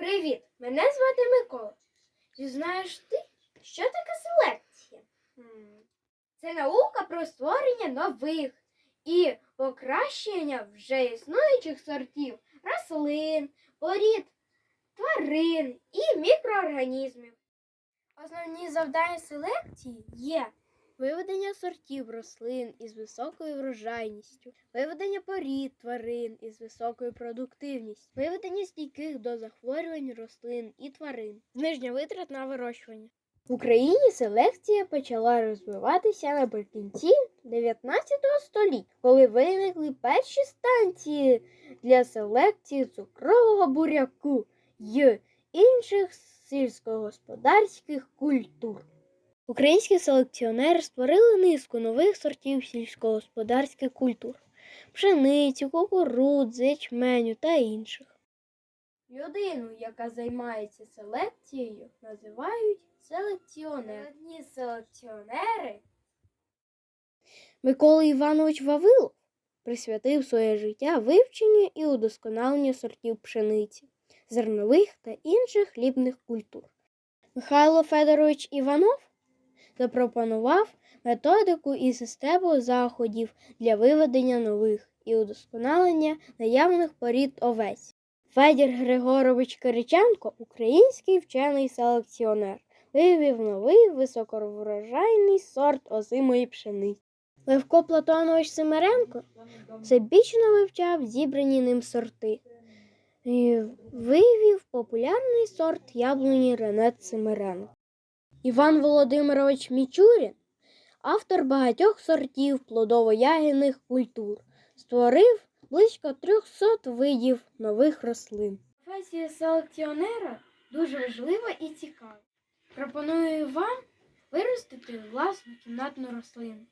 Привіт! Мене звати Микола. Чи знаєш ти, що таке селекція? Це наука про створення нових і покращення вже існуючих сортів рослин, порід, тварин і мікроорганізмів. Основні завдання селекції є виведення сортів рослин із високою врожайністю, виведення порід тварин із високою продуктивністю, виведення стійких до захворювань рослин і тварин, зниження витрат на вирощування. В Україні селекція почала розвиватися наприкінці 19 століття, коли виникли перші станції для селекції цукрового буряку й інших сільськогосподарських культур. Українські селекціонери створили низку нових сортів сільськогосподарських культур пшениці, кукурудзи, ячменю та інших. Людину, яка займається селекцією, називають селекціонер. Одні селекціонери Микола Іванович Вавилов присвятив своє життя вивченню і удосконаленню сортів пшениці, зернових та інших хлібних культур. Михайло Федорович Іванов запропонував методику і систему заходів для виведення нових і удосконалення наявних порід овець. Федір Григорович Кириченко, український вчений селекціонер, вивів новий високоврожайний сорт озимої пшениці. Левко Платонович Семеренко всебічно вивчав зібрані ним сорти і вивів популярний сорт яблуні Ренет Семеренко. Іван Володимирович Мічурін, автор багатьох сортів плодово-ягідних культур, створив близько 300 видів нових рослин. Професія селекціонера дуже важлива і цікава. Пропоную вам виростити власну кімнатну рослину.